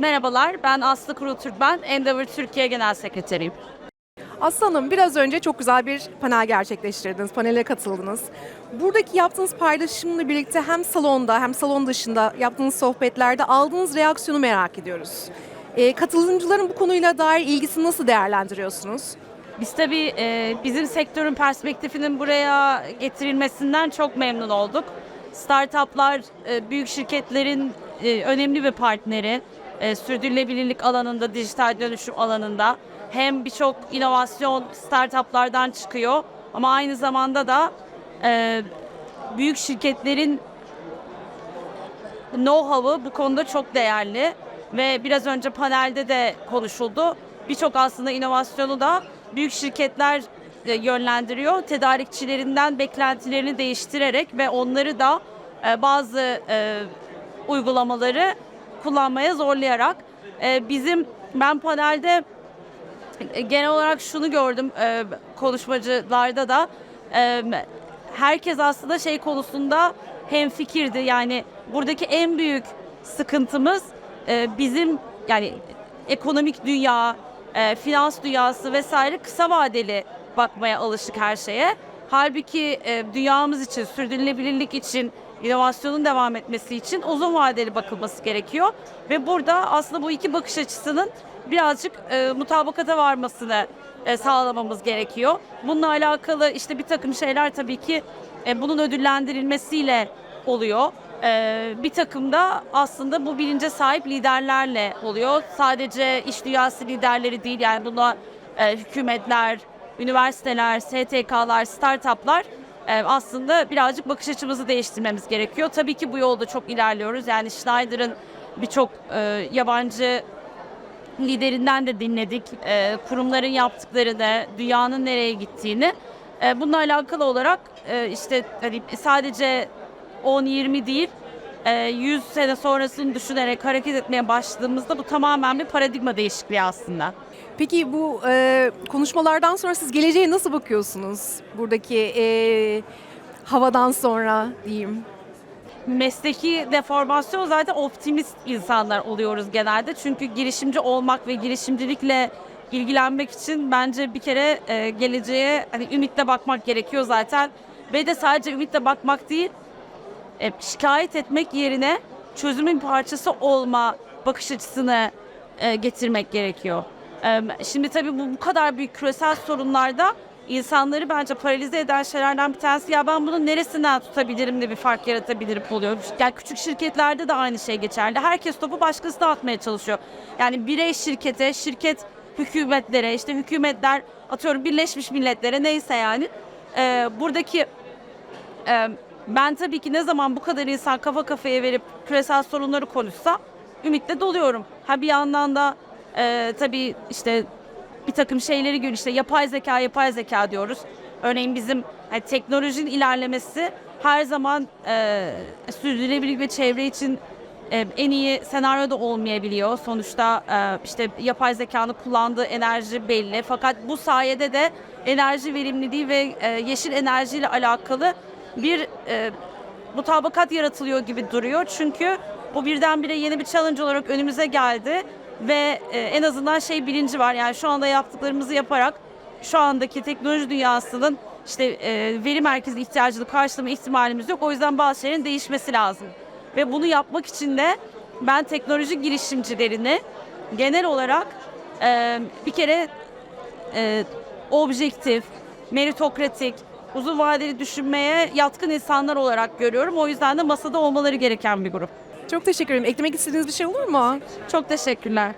Merhabalar, ben Aslı Kurul Türkben, Endeavor Türkiye Genel Sekreteriyim. Aslı Hanım biraz önce çok güzel bir panel gerçekleştirdiniz, panele katıldınız. Buradaki yaptığınız paylaşımla birlikte hem salonda hem salon dışında yaptığınız sohbetlerde aldığınız reaksiyonu merak ediyoruz. Ee, katılımcıların bu konuyla dair ilgisini nasıl değerlendiriyorsunuz? Biz tabii e, bizim sektörün perspektifinin buraya getirilmesinden çok memnun olduk. Startuplar, e, büyük şirketlerin e, önemli bir partneri. E, sürdürülebilirlik alanında, dijital dönüşüm alanında. Hem birçok inovasyon startuplardan çıkıyor ama aynı zamanda da e, büyük şirketlerin know-how'ı bu konuda çok değerli ve biraz önce panelde de konuşuldu. Birçok aslında inovasyonu da büyük şirketler e, yönlendiriyor. Tedarikçilerinden beklentilerini değiştirerek ve onları da e, bazı e, uygulamaları kullanmaya zorlayarak E, bizim ben panelde e, genel olarak şunu gördüm e, konuşmacılarda da herkes aslında şey konusunda hemfikirdi. Yani buradaki en büyük sıkıntımız bizim yani ekonomik dünya, finans dünyası vesaire kısa vadeli bakmaya alışık her şeye. Halbuki dünyamız için, sürdürülebilirlik için, inovasyonun devam etmesi için uzun vadeli bakılması gerekiyor. Ve burada aslında bu iki bakış açısının birazcık e, mutabakata varmasını e, sağlamamız gerekiyor. Bununla alakalı işte bir takım şeyler tabii ki e, bunun ödüllendirilmesiyle oluyor. E, bir takım da aslında bu bilince sahip liderlerle oluyor. Sadece iş dünyası liderleri değil yani buna e, hükümetler, üniversiteler, STK'lar, startuplar aslında birazcık bakış açımızı değiştirmemiz gerekiyor. Tabii ki bu yolda çok ilerliyoruz. Yani Schneider'ın birçok e, yabancı liderinden de dinledik. E, kurumların yaptıklarını, dünyanın nereye gittiğini. E, bununla alakalı olarak işte hani sadece 10-20 değil, 100 sene sonrasını düşünerek hareket etmeye başladığımızda bu tamamen bir paradigma değişikliği aslında. Peki bu e, konuşmalardan sonra siz geleceğe nasıl bakıyorsunuz? Buradaki e, havadan sonra diyeyim. mesleki deformasyon zaten optimist insanlar oluyoruz genelde. Çünkü girişimci olmak ve girişimcilikle ilgilenmek için bence bir kere e, geleceğe hani ümitle bakmak gerekiyor zaten. Ve de sadece ümitle bakmak değil, e, şikayet etmek yerine çözümün parçası olma bakış açısını e, getirmek gerekiyor. E, şimdi tabii bu, bu kadar büyük küresel sorunlarda insanları bence paralize eden şeylerden bir tanesi ya ben bunun neresinden tutabilirim de bir fark yaratabilirim oluyor. Yani küçük şirketlerde de aynı şey geçerli. Herkes topu başkasına atmaya çalışıyor. Yani birey şirkete, şirket hükümetlere, işte hükümetler atıyorum Birleşmiş Milletler'e neyse yani. E, buradaki ee, ben tabii ki ne zaman bu kadar insan kafa kafaya verip küresel sorunları konuşsa ümitle doluyorum. Ha bir yandan da e, tabii işte bir takım şeyleri görüyoruz. İşte yapay zeka, yapay zeka diyoruz. Örneğin bizim hani teknolojinin ilerlemesi her zaman e, sürdürülebilir ve çevre için e, en iyi senaryo da olmayabiliyor. Sonuçta e, işte yapay zekanın kullandığı enerji belli. Fakat bu sayede de enerji verimliliği ve e, yeşil enerjiyle alakalı bir e, mutabakat yaratılıyor gibi duruyor. Çünkü bu birdenbire yeni bir challenge olarak önümüze geldi ve e, en azından şey bilinci var. Yani şu anda yaptıklarımızı yaparak şu andaki teknoloji dünyasının işte e, veri merkezi ihtiyacını karşılama ihtimalimiz yok. O yüzden bazı şeylerin değişmesi lazım. Ve bunu yapmak için de ben teknoloji girişimcilerini genel olarak e, bir kere e, objektif, meritokratik, uzun vadeli düşünmeye yatkın insanlar olarak görüyorum. O yüzden de masada olmaları gereken bir grup. Çok teşekkür ederim. Eklemek istediğiniz bir şey olur mu? Çok teşekkürler.